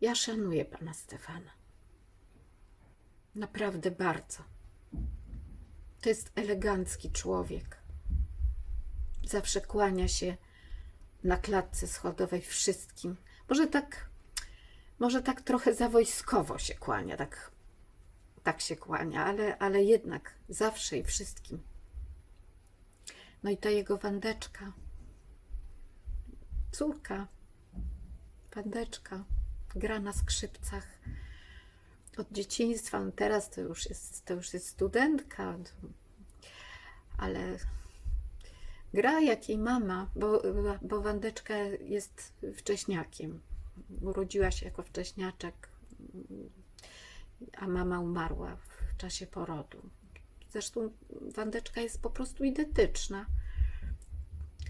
Ja szanuję pana Stefana. Naprawdę bardzo. To jest elegancki człowiek. Zawsze kłania się na klatce schodowej wszystkim. Może tak, może tak trochę za wojskowo się kłania, tak, tak się kłania, ale, ale jednak zawsze i wszystkim. No i ta jego wandeczka, córka, wandeczka, gra na skrzypcach od dzieciństwa. No teraz to już jest, to już jest studentka, ale gra jak jej mama, bo, bo Wandeczka jest wcześniakiem. Urodziła się jako wcześniaczek, a mama umarła w czasie porodu. Zresztą Wandeczka jest po prostu identyczna.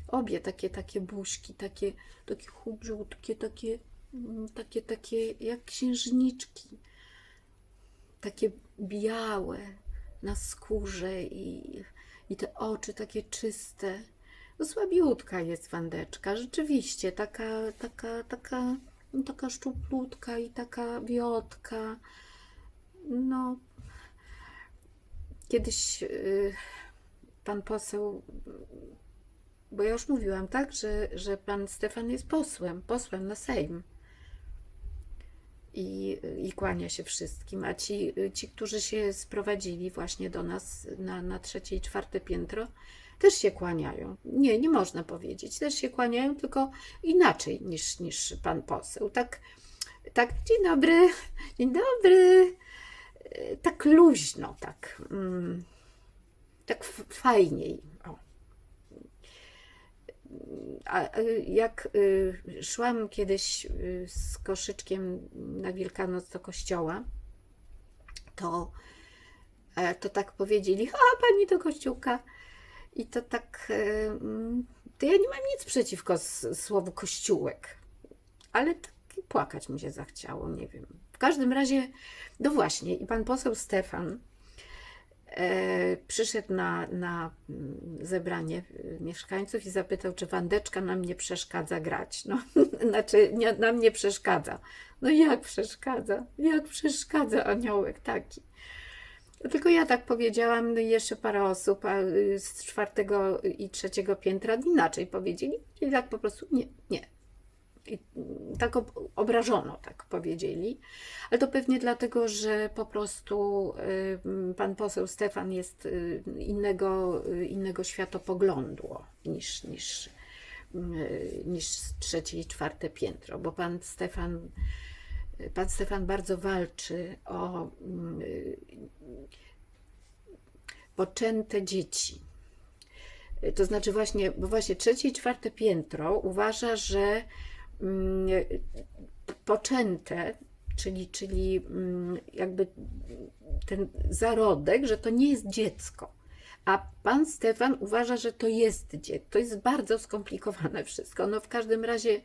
Obie takie, takie buźki, takie, takie chudziutkie, takie, takie, takie jak księżniczki. Takie białe na skórze i, i te oczy takie czyste. No, słabiutka jest Wandeczka, rzeczywiście, taka, taka, taka, no, taka szczuplutka i taka wiotka. No, kiedyś y, pan poseł, bo ja już mówiłam, tak, że, że pan Stefan jest posłem, posłem na Sejm. I, i kłania się wszystkim. A ci, ci, którzy się sprowadzili właśnie do nas na, na trzecie i czwarte piętro, też się kłaniają. Nie, nie można powiedzieć. Też się kłaniają, tylko inaczej niż, niż pan poseł. Tak, tak, dzień dobry, dzień dobry. E, Tak luźno, tak. mm, Tak fajniej. A y, jak y, szłam kiedyś y, z koszyczkiem na Wielkanoc do kościoła, to, e, to tak powiedzieli, a pani do kościółka. I to tak, e, to ja nie mam nic przeciwko słowu kościółek, ale tak płakać mi się zachciało, nie wiem. W każdym razie, no właśnie, i pan poseł Stefan przyszedł na, na mm, zebranie e, mieszkańców i zapytał, czy Wandeczka nam nie przeszkadza grać. No, znaczy, nie, nam nie przeszkadza. No jak przeszkadza? Jak przeszkadza aniołek taki? Tylko ja tak powiedziałam, no jeszcze parę osób a y, z czwartego i trzeciego piętra inaczej powiedzieli. I tak po prostu nie, nie. I tak ob- obrażono, tak powiedzieli. Ale to pewnie dlatego, że po prostu pan poseł Stefan jest y, innego, y, innego światopoglądu niż, niż, y, niż trzecie i czwarte piętro, bo pan Stefan, pan Stefan bardzo walczy o poczęte dzieci. To znaczy właśnie, bo właśnie trzecie i czwarte piętro uważa, że poczęte, czyli, czyli mm, jakby ten zarodek, że to nie jest dziecko. A pan Stefan uważa, że to jest dziecko. To jest bardzo skomplikowane wszystko. No w każdym razie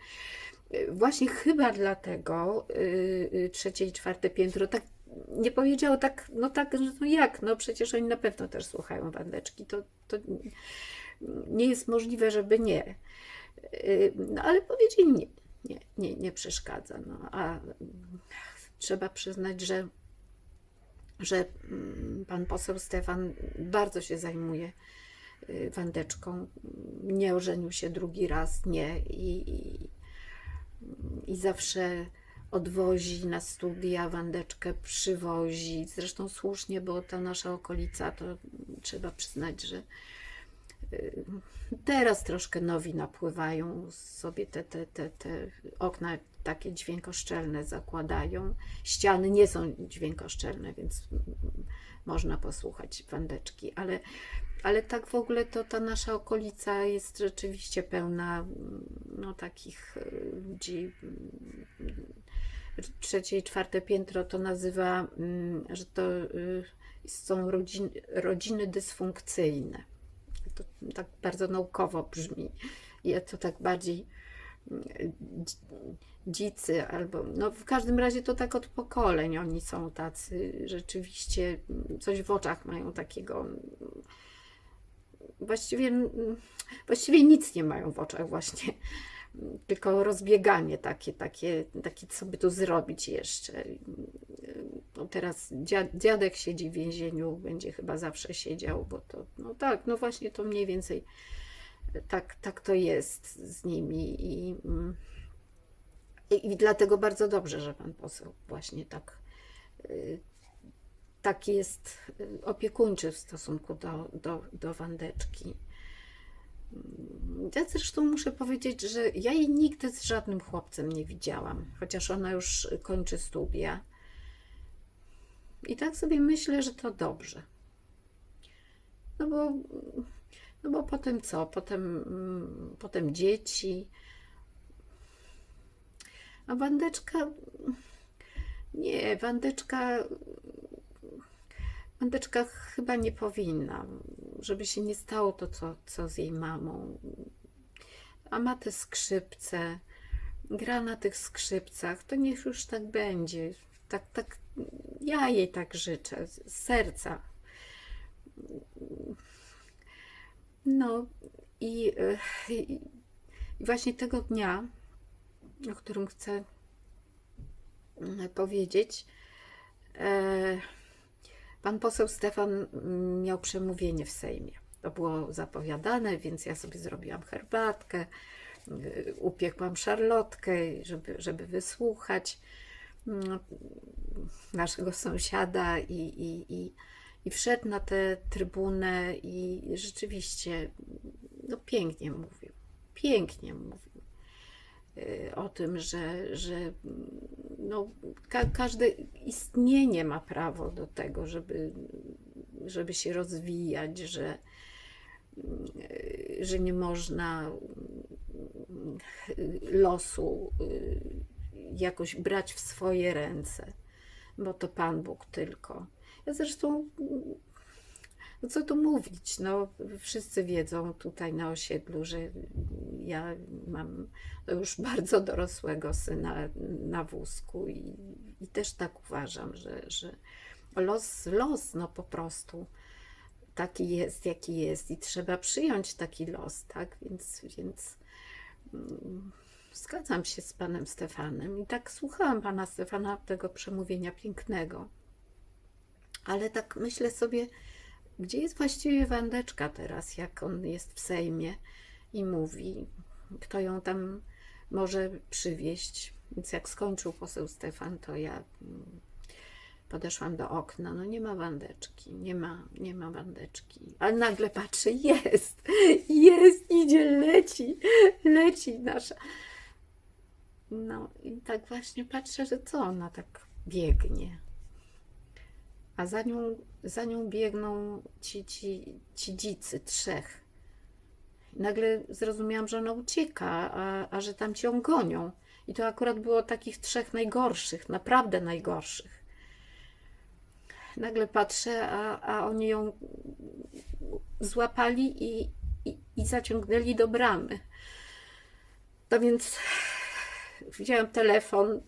y, właśnie chyba dlatego y, y, trzecie i czwarte piętro tak nie powiedziało tak, no tak, no jak, no przecież oni na pewno też słuchają Wandeczki, to, to nie jest możliwe, żeby nie. Y, No ale powiedzieli nie, nie, nie, nie przeszkadza. No, a trzeba przyznać, że, że mm, pan poseł Stefan bardzo się zajmuje y, Wandeczką. Nie ożenił się drugi raz, nie. I, i, i zawsze odwozi na studia, Wandeczkę przywozi. Zresztą słusznie, bo ta nasza okolica, to trzeba przyznać, że teraz troszkę nowi napływają, sobie te, te, te, te okna takie dźwiękoszczelne zakładają. Ściany nie są dźwiękoszczelne, więc można posłuchać Wandeczki, ale, ale tak w ogóle to ta nasza okolica jest rzeczywiście pełna no, takich y, ludzi. mm, Trzecie i czwarte piętro to nazywa, mm, że to y, są rodzin, rodziny dysfunkcyjne. To tak bardzo naukowo brzmi. Ja to tak bardziej mm, dzi- dzicy albo, no w każdym razie to tak od pokoleń oni są tacy, rzeczywiście coś w oczach mają takiego, mm, właściwie, mm, właściwie nic nie mają w oczach właśnie, tylko rozbieganie takie, takie, takie co by tu zrobić jeszcze. No teraz dzia- dziadek siedzi w więzieniu, będzie chyba zawsze siedział, bo to, no tak, no właśnie to mniej więcej tak, tak to jest z nimi i, i, i dlatego bardzo dobrze, że pan poseł właśnie tak taki jest opiekuńczy w stosunku do, do, do Wandeczki. Ja zresztą muszę powiedzieć, że ja jej nigdy z żadnym chłopcem nie widziałam, chociaż ona już kończy studia. I tak sobie myślę, że to dobrze. No bo, no bo potem co? Potem, mm, potem dzieci. A Wandeczka. Nie, Wandeczka. Wandeczka chyba nie powinna, żeby się nie stało to, co, co z jej mamą. A ma te skrzypce, gra na tych skrzypcach, to niech już tak będzie. Tak, tak, ja jej tak życzę, z serca. No i, e, i, i właśnie tego dnia, o którym chcę mm, powiedzieć, e, pan poseł Stefan miał przemówienie w Sejmie. To było zapowiadane, więc ja sobie zrobiłam herbatkę, y, upiekłam szarlotkę, żeby, żeby wysłuchać mm, naszego sąsiada i, i, i, i wszedł na tę trybunę i rzeczywiście no, pięknie mówił. Pięknie mówił o tym, że, że no, ka każde istnienie ma prawo do tego, żeby, żeby się rozwijać, że, y, że nie można y, losu jakoś brać w swoje ręce, bo to Pan Bóg tylko. Ja zresztą, no co tu mówić, no wszyscy wiedzą tutaj na osiedlu, że ja mam już bardzo dorosłego syna na wózku i, i też tak uważam, że, że los, los, no po prostu taki jest, jaki jest i trzeba przyjąć taki los, tak, więc, więc mm, zgadzam się z panem Stefanem i tak słuchałam pana Stefana tego przemówienia pięknego. Ale tak myślę sobie, gdzie jest właściwie Wandeczka teraz, jak on jest w Sejmie i mówi, kto ją tam może przywieźć. Więc jak skończył poseł Stefan, to ja mm, podeszłam do okna. No nie ma Wandeczki, nie ma, nie ma Wandeczki. Ale nagle patrzę, jest, jest, idzie, leci, leci nasza. No i tak właśnie patrzę, że co ona tak biegnie a za nią, za nią biegną ci, ci, ci dzicy, trzech. Nagle zrozumiałam, że ona ucieka, a, a że tam cię gonią. I to akurat było takich trzech najgorszych, naprawdę najgorszych. Nagle patrzę, a, a oni ją złapali i, i, i zaciągnęli do bramy. No więc wzięłam telefon,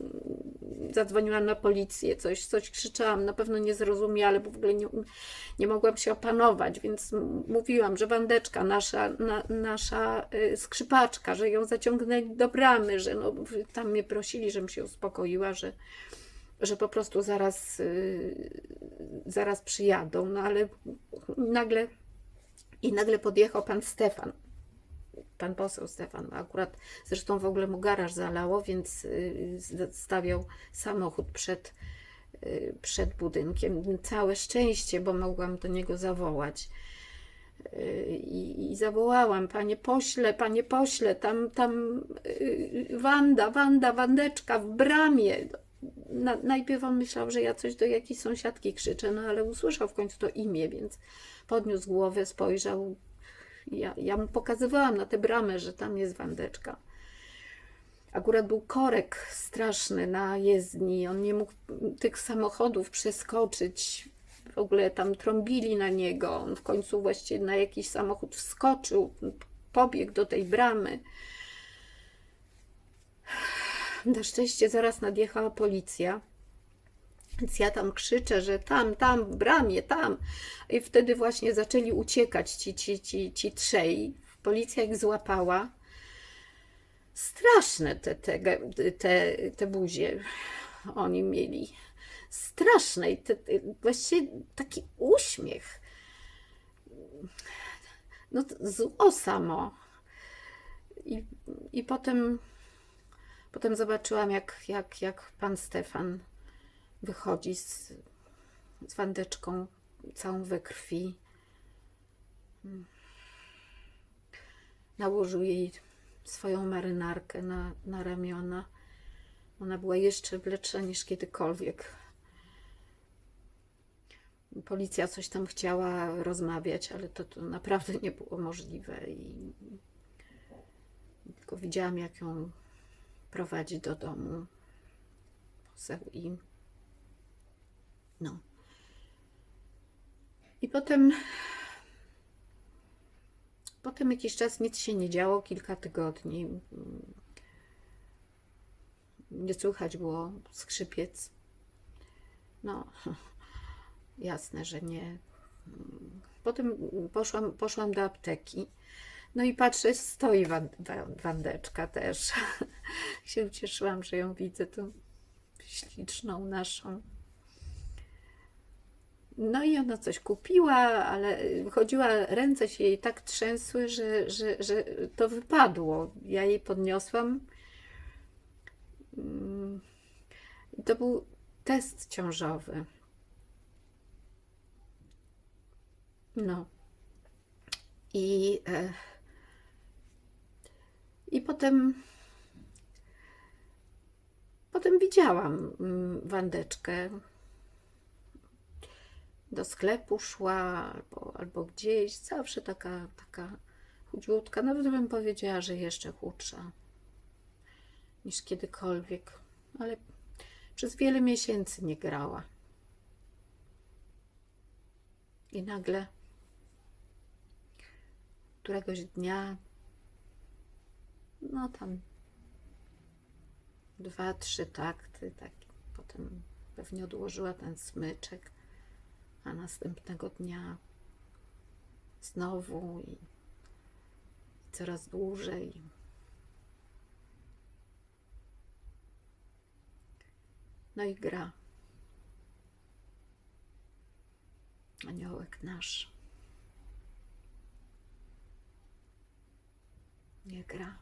zadzwoniłam na policję, coś, coś krzyczałam, na pewno nie zrozumiale, bo w ogóle nie, nie mogłam się opanować, więc mówiłam, że Wandeczka, nasza, na, nasza y, skrzypaczka, że ją zaciągnęli do bramy, że no, tam mnie prosili, żebym się uspokoiła, że, że po prostu zaraz, y, zaraz przyjadą, no ale nagle i nagle podjechał pan Stefan pan poseł Stefan, akurat zresztą w ogóle mu garaż zalało, więc y, stawiał samochód przed, y, przed budynkiem. Całe szczęście, bo mogłam do niego zawołać. Y, I, I, zawołałam, panie pośle, panie pośle, tam, tam Wanda, Wanda, Wandeczka w bramie. Na, najpierw on myślał, że ja coś do jakiejś sąsiadki krzyczę, no ale usłyszał w końcu to imię, więc podniósł głowę, spojrzał, ja, ja mu pokazywałam na tę bramę, że tam jest Wandeczka. Akurat był korek straszny na jezdni, on nie mógł tych samochodów przeskoczyć. W ogóle tam trąbili na niego. On w końcu właściwie na jakiś samochód wskoczył, pobiegł do tej bramy. Na szczęście zaraz nadjechała policja. Więc ja tam krzyczę, że tam, tam, w bramie, tam. I wtedy właśnie zaczęli uciekać ci, ci, ci, ci trzej. Policja ich złapała. Straszne te, te, te, te buzie oni mieli. Straszne. I te, właściwie taki uśmiech. No zło samo. I, i potem, potem zobaczyłam, jak, jak, jak pan Stefan wychodzi z, z wandeczką całą we krwi. Nałożył jej swoją marynarkę na, na ramiona. Ona była jeszcze wleczna niż kiedykolwiek. Policja coś tam chciała rozmawiać, ale to, to naprawdę nie było możliwe. I tylko widziałam, jak ją prowadzi do domu poseł i no. I potem potem jakiś czas nic się nie działo, kilka tygodni. Nie słychać było skrzypiec. No, jasne, że nie. Potem poszłam, poszłam do apteki. No i patrzę, stoi wan, wan, wandeczka też. się ucieszyłam, że ją widzę, tą śliczną naszą. No i ona coś kupiła, ale chodziła, ręce się jej tak trzęsły, że, że, że to wypadło. Ja jej podniosłam. Mm, To był test ciążowy. No. I, e, i potem, potem widziałam mm, Wandeczkę. Do sklepu szła albo, albo gdzieś. Zawsze taka, taka chudziutka. Nawet bym powiedziała, że jeszcze chudsza niż kiedykolwiek. Ale przez wiele miesięcy nie grała. I nagle któregoś dnia, no tam dwa, trzy takty, tak, potem pewnie odłożyła ten smyczek, a następnego dnia znowu i coraz dłużej. No i gra. Aniołek nasz. Nie gra.